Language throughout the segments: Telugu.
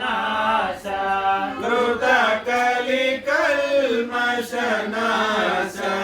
नाशा कृतकलिकल्मशनाशा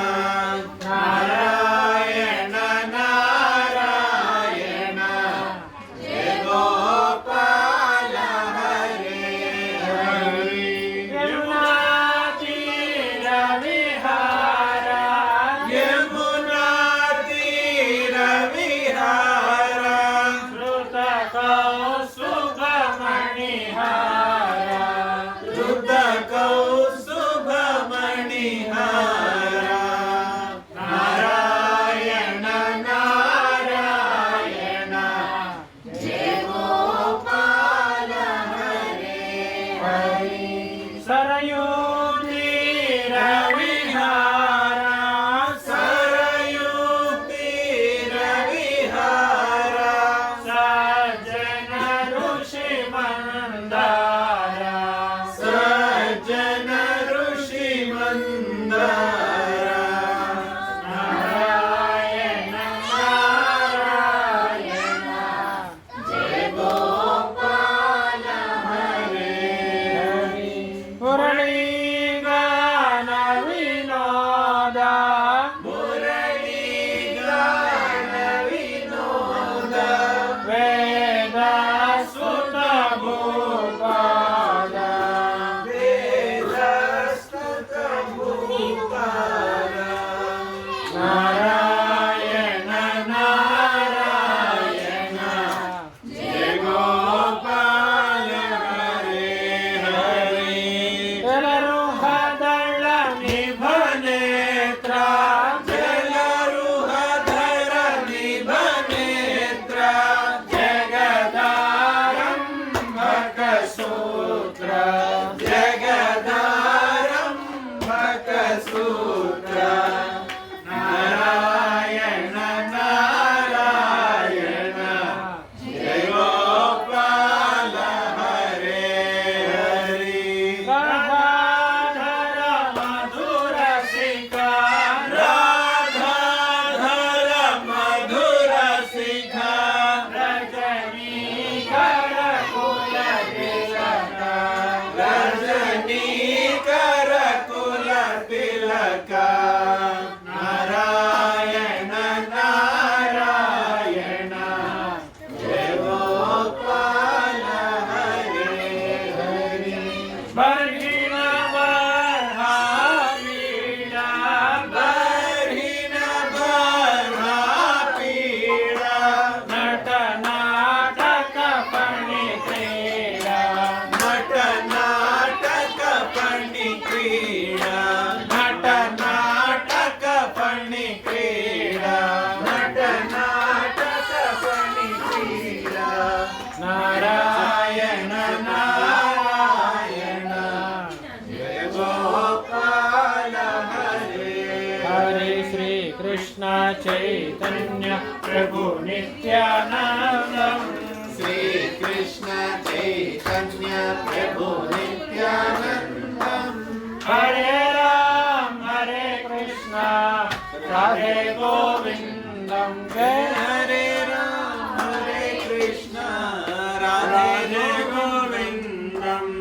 चैतन्य प्रभु नित्यानन्दम् श्रीकृष्ण चैतन्य प्रभु नित्यानन्दम् हरे राम हरे कृष्ण हरे गोविन्दं जय हरे राम हरे कृष्ण राधे गोविन्दम्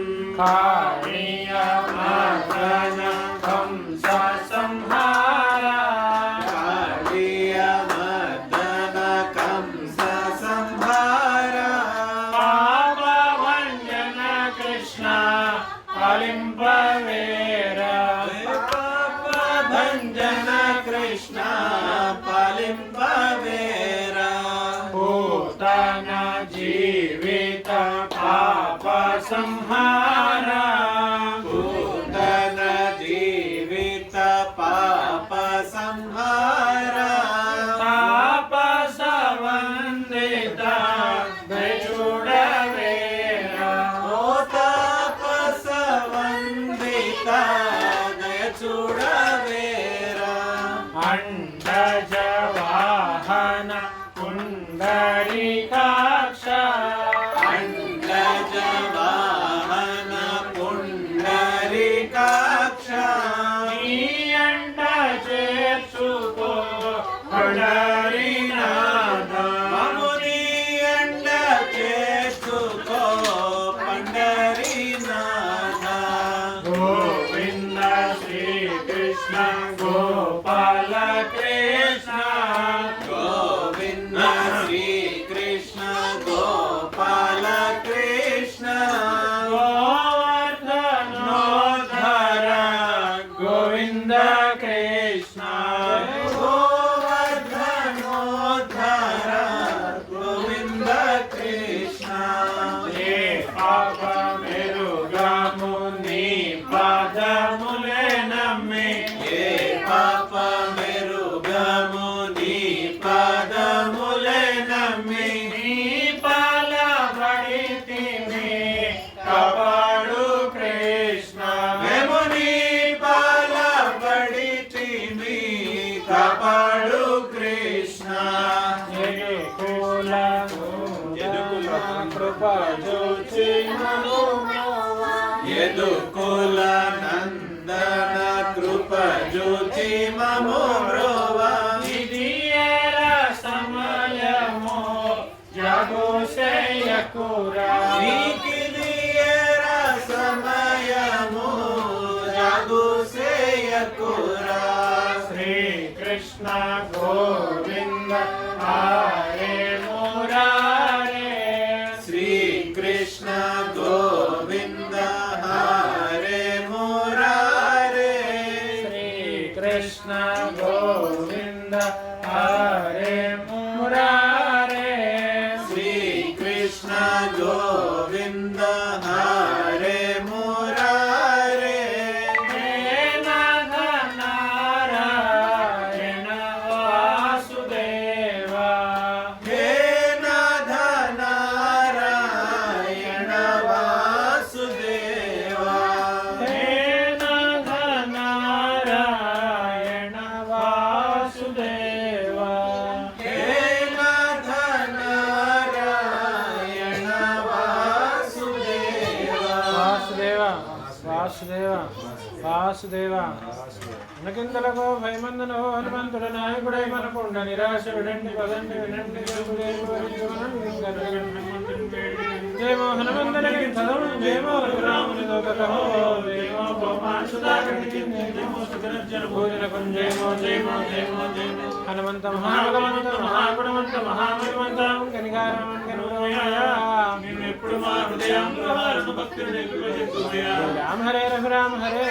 जीवित पाप संहार। पूतन जीवित पाप संहार। पाप संबंधित भिषुडवे ओ ताप संबंधित गयचुडवेरा भजोचे मनोमा यदुकुलनन्दन कृपजोति ममो ब्रोवा समयमो जगोशयकुरा समयमो जगोशयकुरा श्रीकृष्ण गो Krishna Govinda Hare Vasudeva Vasudeva. మనకింతలకు భయమందును హనుమంతుడు నాయకుడై మనకుండ నిరాశ విడండి పదండి వినండి జరుగుడే వివరించు జయమో హనుమంతునికి జయమో రఘురాముని హనుమంత మహాభగవంత మహాగుణవంత మహామహిమంతం కనికారమం కనుమయా నిన్ను ఎప్పుడు మా హారను భక్తులు? రామ హరే రఘురామ హరే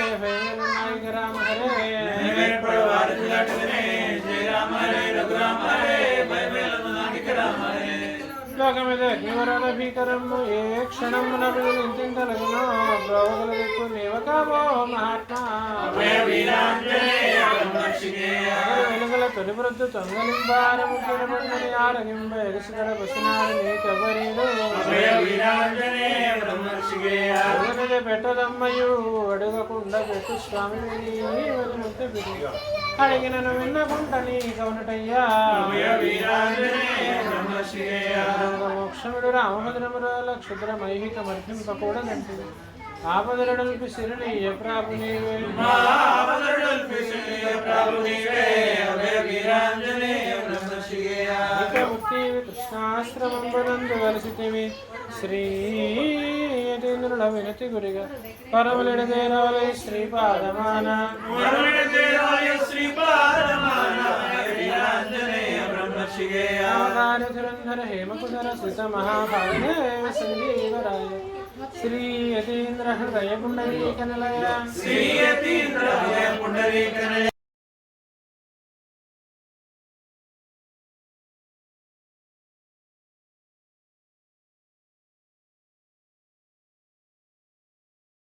నాయక రామ హరే దాటుకునే శ్రీరామ హరే రఘురామ హరే లోకమిద అగ్నివరద భీకరము ఏ క్షణమున విదిలించింతలగునో బ్రోగల దిక్కు నీవకామో మహాత్మా. వెలుగుల తొలి తొంగలింబారము కిరబండని ఆరగింబ ఎగసిగడ బసినాడు నీకెవరీడు పెట్టదమ్మయు అడుగకుండా పెట్టు స్వామి అడిగినను విన్నకుంటని బ్రహ్మర్షికేయ మోక్షముడు రామభద్రమురాల క్షుద్రమైహిక మర్ధింపకూడదంటే ఆపదలడల్పి సిరునీయ ప్రాపు నీవే. మహాభద్రుడల్పి శ్రీ ప్రభు నీవే. అభయ వీరాంజనేయ బ్రహ్మర్షికేయ ఇక వరసితివి కృష్ణాశ్రమం వనందు వరసితివి శ్రీ యతీంద్రుల వినతి గురిగా శ్రీపాదమాన వరుణదేవాయ శ్రీపాదమాన. వీరాంజనేయ ऋषिगे अवतारधुरन्धर हेमकुधर सुतमहाभागे सञ्जीवराय श्रीयतीन्द्रहृदय पुण्डरीकनलय श्रीयतीन्द्रहृदय पुण्डरीकनय